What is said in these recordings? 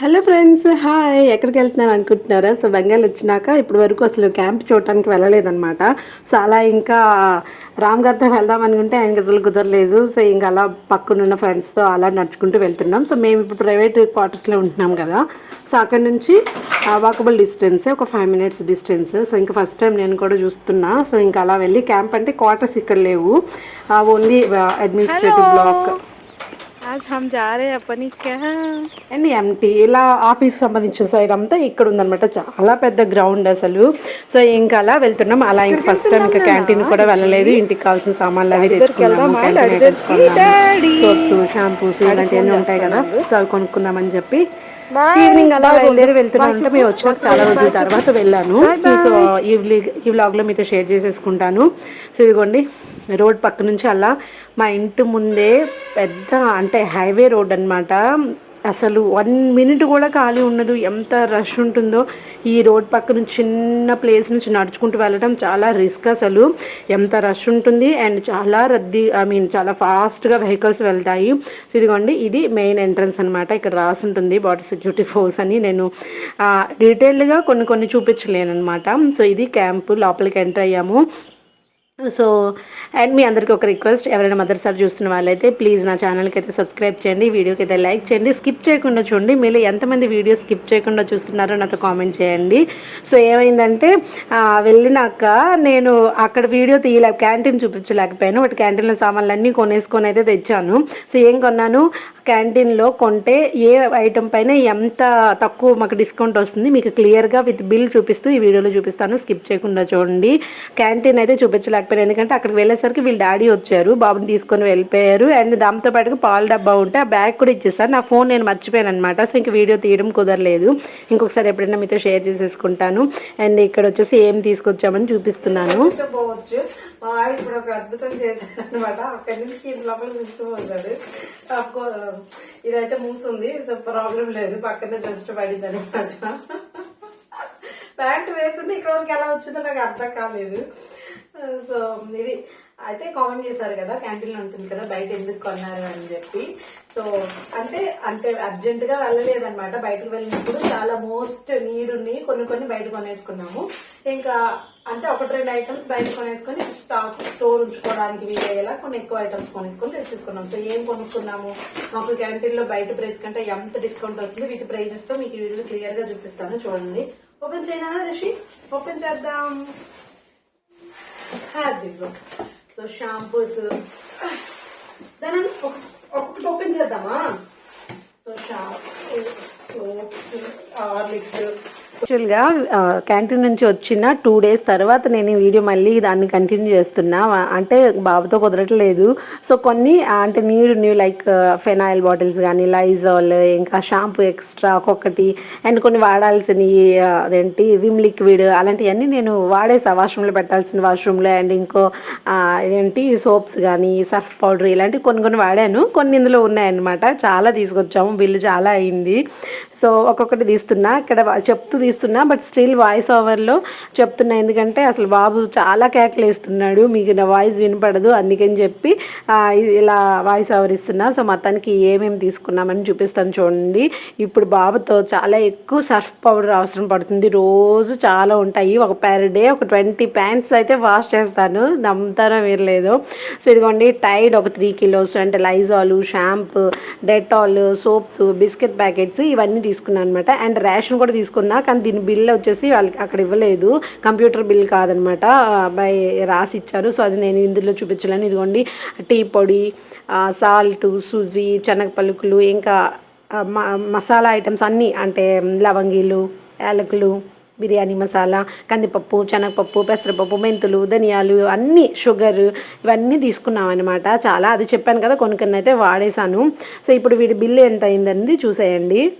Hello friends hi. ఎక్కడికి వెళ్తున్నాను అనుకుంటున్నారా? సో బెంగాల్ వచ్చినాక ఇప్పటి వరకు అసలు క్యాంప్ చూడటానికి వెళ్ళలేదన్నమాట. సో అలా ఇంకా రామ్ గారితో వెళ్దాం అనుకుంటే ఆయనకి అసలు కుదరలేదు. సో ఇంకా అలా పక్కనున్న ఫ్రెండ్స్తో అలా నడుచుకుంటూ వెళ్తున్నాం. సో మేము ఇప్పుడు ప్రైవేట్ క్వార్టర్స్లో ఉంటున్నాం కదా. సో అక్కడ నుంచి వాకబుల్ డిస్టెన్స్ ఒక ఫైవ్ మినిట్స్ డిస్టెన్స్. సో ఇంకా ఫస్ట్ టైం నేను కూడా చూస్తున్నా. సో ఇంకా అలా వెళ్ళి క్యాంప్ అంటే క్వార్టర్స్ ఇక్కడ లేవు. ఓన్లీ అడ్మినిస్ట్రేటివ్ బ్లాక్ आज हम जा रहे हैं अपनी क्या అండ్ ఎంటీ ఇలా ఆఫీస్ సంబంధించిన సైడ్ అంతా ఇక్కడ ఉందన్నమాట చాలా పెద్ద గ్రౌండ్ అసలు సో ఇంకా అలా వెళ్తున్నాం అలా ఇంకా ఫస్ట్ టైం ఇంకా క్యాంటీన్ కూడా వెళ్ళలేదు ఇంటికి కావాల్సిన సామాన్లు అవి తెచ్చుకున్నాము సోప్స్ షాంపూస్ ఇలాంటివన్నీ ఉంటాయి కదా సో అవి కొనుక్కుందామని చెప్పి ఈవినింగ్ అలా బయలుదేరి వెళ్తున్నాం అంటే మేము వచ్చిన చాలా రోజుల తర్వాత వెళ్ళాను సో ఈ వ్లాగ్ ఈ వ్లాగ్లో మీతో షేర్ చేసేసుకుంటాను సో ఇదిగోండి రోడ్ పక్క నుంచి అలా మా ఇంటి ముందే పెద్ద అంటే హైవే రోడ్ అన్నమాట. అసలు వన్ మినిట్ కూడా ఖాళీ ఉండదు. ఎంత రష్ ఉంటుందో. ఈ రోడ్ పక్క నుంచి చిన్న ప్లేస్ నుంచి నడుచుకుంటూ వెళ్ళడం చాలా రిస్క్ అసలు. ఎంత రష్ ఉంటుంది అండ్ చాలా రద్దీ ఐ మీన్ చాలా ఫాస్ట్గా వెహికల్స్ వెళ్తాయి. ఇదిగోండి ఇది మెయిన్ ఎంట్రన్స్ అనమాట ఇక్కడ రాసి ఉంటుంది బార్డర్ సెక్యూరిటీ ఫోర్స్ అని నేను డీటెయిల్డ్గా కొన్ని కొన్ని చూపించలేను అనమాట సో ఇది క్యాంపు లోపలికి ఎంటర్ అయ్యాము. సో అండ్ మీ అందరికీ ఒక రిక్వెస్ట్ ఎవరైనా మదర్సారి చూస్తున్న వాళ్ళైతే ప్లీజ్ నా ఛానల్కి అయితే సబ్స్క్రైబ్ చేయండి వీడియోకి అయితే లైక్ చేయండి స్కిప్ చేయకుండా చూడండి. మీరు ఎంతమంది వీడియో స్కిప్ చేయకుండా చూస్తున్నారో నాతో కామెంట్ చేయండి. సో ఏమైందంటే వెళ్ళినాక నేను అక్కడ వీడియో తీయలే క్యాంటీన్ చూపించలేకపోయాను. బట్ క్యాంటీన్లో సామాన్లన్నీ కొనేసుకొని అయితే తెచ్చాను. సో ఏం కొన్నాను? క్యాంటీన్లో కొంటే ఏ ఐటెం పైన ఎంత తక్కువ మాకు డిస్కౌంట్ వస్తుంది మీకు క్లియర్గా విత్ బిల్ చూపిస్తూ ఈ వీడియోలో చూపిస్తాను. స్కిప్ చేయకుండా చూడండి. క్యాంటీన్ అయితే చూపించలేకపోయాను. ఎందుకంటే అక్కడికి వెళ్ళేసరికి వీళ్ళ డాడీ వచ్చారు బాబుని తీసుకొని వెళ్ళిపోయారు. అండ్ దాంతో పాటుగా పాల డబ్బా ఉంటే ఆ బ్యాగ్ కూడా ఇచ్చేసాను. నా ఫోన్ నేను మర్చిపోయాను అనమాట సో ఇంక వీడియో తీయడం కుదరలేదు. ఇంకొకసారి ఎప్పుడైనా మీతో షేర్ చేసేసుకుంటాను. అండ్ ఇక్కడ వచ్చేసి ఏం తీసుకొచ్చామని చూపిస్తున్నాను. మా వాడు ఇప్పుడు ఒక అద్భుతం చేశాడు అనమాట అక్కడి నుంచి ఇంటి లోపల చూసుకోవచ్చాడు ఇదైతే మూసుంది సో ప్రాబ్లం లేదు. పక్కనే జస్ట్ పడింది అనమాట ప్యాంట్ వేసుంటే ఇక్కడ వరకు ఎలా వచ్చిందో నాకు అర్థం కాలేదు. సో ఇది అయితే కామెంట్ చేశారు కదా క్యాంటీన్లో ఉంటుంది కదా బయట ఎందుకు కొన్నారు అని చెప్పి. సో అంటే అంటే అర్జెంట్గా వెళ్ళలేదన్నమాట. బయటకు వెళ్ళినప్పుడు చాలా మోస్ట్ నీడ్ ఉన్నాయి. కొన్ని కొన్ని బయట కొనేసుకున్నాము. ఇంకా అంటే ఒకటి రెండు ఐటమ్స్ బయట కొనేసుకొని స్టాక్ స్టోర్ ఉంచుకోవడానికి వీలయ్యేలా కొన్ని ఎక్కువ ఐటమ్స్ కొనేసుకొని తెచ్చేసుకున్నాం. సో ఏం కొనుక్కున్నాము? మాకు క్యాంటీన్లో బయట ప్రైస్ కంటే ఎంత డిస్కౌంట్ వస్తుంది? వీటి ప్రైజెస్తో మీకు ఈ వీడియో క్లియర్గా చూపిస్తాను. చూడండి. ఓపెన్ చేయనా రిషి? ఓపెన్ చేద్దాం. హ్యాపీగా సో షాంపూస్. దాని ఒక్కొక్కటి ఓపెన్ చేద్దామా? సో షాంపూ సోప్స్ హార్లిక్స్ యాక్చువల్గా క్యాంటీన్ నుంచి వచ్చిన టూ డేస్ తర్వాత నేను ఈ వీడియో మళ్ళీ దాన్ని కంటిన్యూ చేస్తున్నా. అంటే బాబుతో కుదరట్లేదు. సో కొన్ని అంటే need new like phenyl bottles కానీ లైజాల్ ఇంకా షాంపూ ఎక్స్ట్రా ఒక్కొక్కటి అండ్ కొన్ని వాడాల్సినవి అదేంటి విమ్ లిక్విడ్ అలాంటివన్నీ నేను వాడేసా. వాష్రూమ్లో పెట్టాల్సిన వాష్రూమ్లో అండ్ ఇంకో ఆ, ఇదేంటి సోప్స్ కానీ సర్ఫ్ పౌడర్ ఇలాంటివి కొన్ని కొన్ని వాడాను. కొన్ని ఇందులో ఉన్నాయన్నమాట. చాలా తీసుకొచ్చాము. బిల్లు చాలా అయింది. సో ఒక్కొక్కటి తీస్తున్నా. ఇక్కడ చెప్తూ తీస్తున్నా బట్ స్టిల్ వాయిస్ ఓవర్లో చెప్తున్నా. ఎందుకంటే అసలు బాబు చాలా కేకలు వేస్తున్నాడు. మీకు నా వాయిస్ వినపడదు. అందుకని చెప్పి ఇలా వాయిస్ ఓవర్ ఇస్తున్నా. సో మొత్తానికి ఏమేమి తీసుకున్నామని చూపిస్తాను చూడండి. ఇప్పుడు బాబుతో చాలా ఎక్కువ సర్ఫ్ పౌడర్ అవసరం పడుతుంది. రోజు చాలా ఉంటాయి. ఒక పెర్ డే ఒక ట్వంటీ ప్యాంట్స్ అయితే వాష్ చేస్తాను. నమ్ముతారో మీరు లేదు. సో ఇదిగోండి టైడ్ ఒక త్రీ కిలోస్ అంటే Lysol shampoo Dettol soaps biscuit packets ఇవన్నీ తీసుకున్నాను అనమాట అండ్ రేషన్ కూడా తీసుకున్నా. కానీ దీని బిల్ వచ్చేసి వాళ్ళకి అక్కడ ఇవ్వలేదు. కంప్యూటర్ బిల్ కాదనమాట. బై రాసి ఇచ్చారు సో అది నేను ఇందులో చూపించలేను. ఇదిగోండి. టీ పొడి సాల్ట్ సూజీ శనగ పలుకులు ఇంకా మ- మసాలా ఐటమ్స్ అన్నీ అంటే లవంగీలు యాలకులు బిర్యానీ మసాలా కందిపప్పు శనగపప్పు పెసరపప్పు మెంతులు ధనియాలు అన్నీ షుగర్ ఇవన్నీ తీసుకున్నాం అనమాట చాలా అది చెప్పాను కదా కొన్ని కొన్ని అయితే వాడేశాను. సో ఇప్పుడు వీడి బిల్లు ఎంత అయిందండి చూసేయండి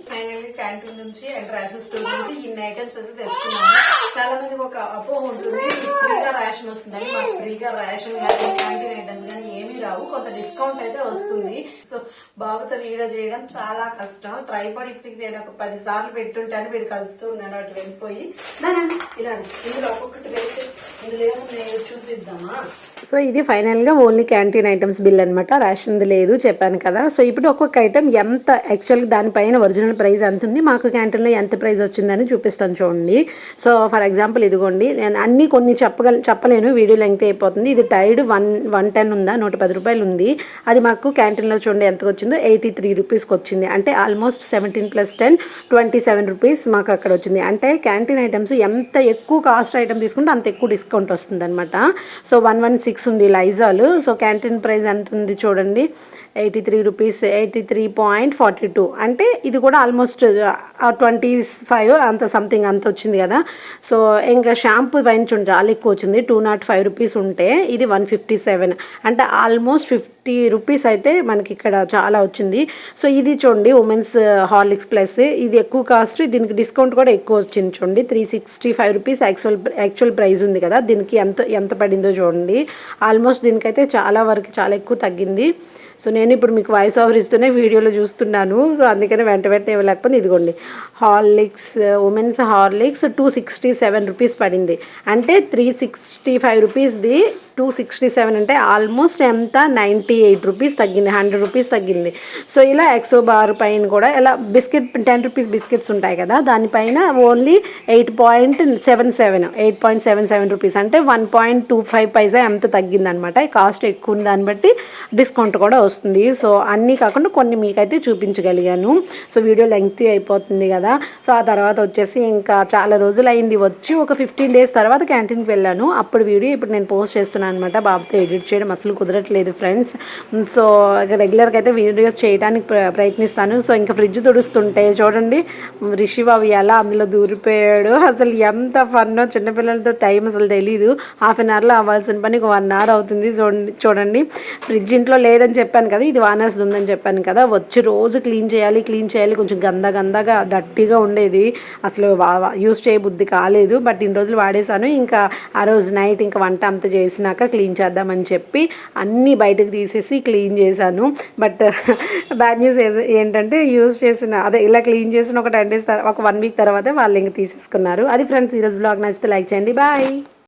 క్యాంటీన్ నుంచి అండ్ రేషన్ స్టోర్ నుంచి ఇన్ని ఐటమ్స్ అయితే తెచ్చుకున్నాము. చాలా మందికి ఒక అపోహ ఉంటుంది. ఫ్రీగా రేషన్ వస్తుందని మాకు ఫ్రీగా రేషన్ కానీ క్యాంటీన్ ఐటమ్స్ కానీ ఏమీ రావు. కొంత డిస్కౌంట్ అయితే వస్తుంది. సో బాబుతో వీడియో చేయడం చాలా కష్టం. ట్రైపాడ్ ఇప్పటికి నేను ఒక పది సార్లు పెట్టుంటాను వీడు కలుపుతున్నాను అటు వెళ్ళిపోయి ఇలా ఇందులో ఒక్కొక్కటి వేసి ఇందులో నేను చూపిద్దామా? సో ఇది ఫైనల్గా ఓన్లీ క్యాంటీన్ ఐటమ్స్ బిల్ అనమాట రేషన్ది లేదు చెప్పాను కదా. సో ఇప్పుడు ఒక్కొక్క ఐటమ్ ఎంత యాక్చువల్గా దానిపైన ఒరిజినల్ ప్రైస్ ఎంత ఉంది మాకు క్యాంటీన్లో ఎంత ప్రైస్ వచ్చిందని చూపిస్తాను చూడండి. సో ఫర్ ఎగ్జాంపుల్ ఇదిగోండి నేను అన్నీ కొన్ని చెప్పగల చెప్పలేను వీడియో లెంగ్త్ అయిపోతుంది. ఇది టైడ్ వన్ వన్ టెన్ ఉందా నూట పది రూపాయలు ఉంది. అది మాకు క్యాంటీన్లో చూడండి ఎంత వచ్చిందో ఎయిటీ త్రీ రూపీస్కి వచ్చింది. అంటే almost seventeen plus ten twenty seven rupees మాకు అక్కడ వచ్చింది. అంటే క్యాంటీన్ ఐటమ్స్ ఎంత ఎక్కువ కాస్ట్ ఐటమ్ తీసుకుంటే అంత ఎక్కువ డిస్కౌంట్ వస్తుంది అనమాట సో వన్ వన్ సిక్స్ ఉంది లైజాల్. సో క్యాంటీన్ ప్రైస్ ఎంత ఉంది చూడండి. Eighty three rupees eighty three point forty two అంటే ఇది కూడా ఆల్మోస్ట్ ట్వంటీ ఫైవ్ అంత సంథింగ్ అంత వచ్చింది కదా. సో ఇంకా షాంపూ పైన చూడండి చాలా ఎక్కువ వచ్చింది. టూ నాట్ ఫైవ్ రూపీస్ ఉంటే ఇది వన్ ఫిఫ్టీ సెవెన్ అంటే ఆల్మోస్ట్ ఫిఫ్టీ రూపీస్ అయితే మనకి ఇక్కడ చాలా వచ్చింది. సో ఇది చూడండి ఉమెన్స్ హార్లిక్స్ ప్లస్ ఇది ఎక్కువ కాస్ట్ దీనికి డిస్కౌంట్ కూడా ఎక్కువ వచ్చింది చూడండి. Three sixty five rupees actual actual price ఉంది కదా. దీనికి ఎంత ఎంత పడిందో చూడండి. ఆల్మోస్ట్ దీనికైతే చాలా వరకు చాలా ఎక్కువ తగ్గింది. సో నేను ఇప్పుడు మీకు వాయిస్ ఓవర్ ఇస్తూనే వీడియోలో చూస్తున్నాను. సో అందుకని వెంట వెంటనే ఇవ్వలేకపోతే ఇదిగోండి. Horlicks women's Horlicks two sixty seven rupees పడింది. అంటే త్రీ సిక్స్టీ ఫైవ్ రూపీస్ది టూ సిక్స్టీ సెవెన్ అంటే ఆల్మోస్ట్ ఎంత? నైంటీ ఎయిట్ రూపీస్ తగ్గింది హండ్రెడ్ రూపీస్ తగ్గింది. సో ఇలా ఎక్సో బార్ పైన కూడా ఇలా బిస్కెట్ టెన్ రూపీస్ బిస్కెట్స్ ఉంటాయి కదా దానిపైన only eight point seven seven eight point seven seven rupees. అంటే వన్ పాయింట్ టూ ఫైవ్ పైసా ఎంత తగ్గిందనమాట. కాస్ట్ ఎక్కువ ఉంది దాన్ని బట్టి డిస్కౌంట్ కూడా వస్తుంది. సో అన్నీ కాకుండా కొన్ని మీకైతే చూపించగలిగాను. సో వీడియో లెంగ్తీ అయిపోతుంది కదా. సో ఆ తర్వాత వచ్చేసి ఇంకా చాలా రోజులు అయింది వచ్చి ఒక ఫిఫ్టీన్ డేస్ తర్వాత క్యాంటీన్కి వెళ్ళాను. అప్పుడు వీడియో ఇప్పుడు నేను పోస్ట్ చేస్తున్నాను. అనమాట బాబుతో ఎడిట్ చేయడం అసలు కుదరట్లేదు ఫ్రెండ్స్. సో రెగ్యులర్గా అయితే వీడియోస్ చేయడానికి ప్రయత్నిస్తాను. సో ఇంకా ఫ్రిడ్జ్ తుడుస్తుంటే చూడండి. రిషి బాబు ఎలా అందులో దూరిపోయాడు. అసలు ఎంత ఫన్నో చిన్నపిల్లలతో టైం అసలు తెలీదు. హాఫ్ అన్ అవర్లో అవ్వాల్సిన పని ఒక వన్ అవర్ అవుతుంది చూడండి చూడండి. ఫ్రిడ్జ్ ఇంట్లో లేదని చెప్పాను కదా ఇది వానర్స్ ఉందని చెప్పాను కదా వచ్చి రోజు క్లీన్ చేయాలి క్లీన్ చేయాలి. కొంచెం గంద గందగా డట్టిగా ఉండేది. అసలు యూస్ చేయబుద్ధి కాలేదు. బట్ ఇన్ని రోజులు వాడేసాను ఇంకా ఆ రోజు నైట్ ఇంకా వంట అంతా చేసినాక క్లీన్ చేద్దామని చెప్పి అన్నీ బయటకు తీసేసి క్లీన్ చేశాను. బట్ బ్యాడ్ న్యూస్ ఏంటంటే యూజ్ చేసిన అదే ఇలా క్లీన్ చేసిన ఒక టెన్ డేస్ ఒక వన్ వీక్ తర్వాత వాళ్ళు ఇంక తీసేసుకున్నారు. అది ఫ్రెండ్స్ ఈరోజు బ్లాగ్ నచ్చితే లైక్ చేయండి. బాయ్!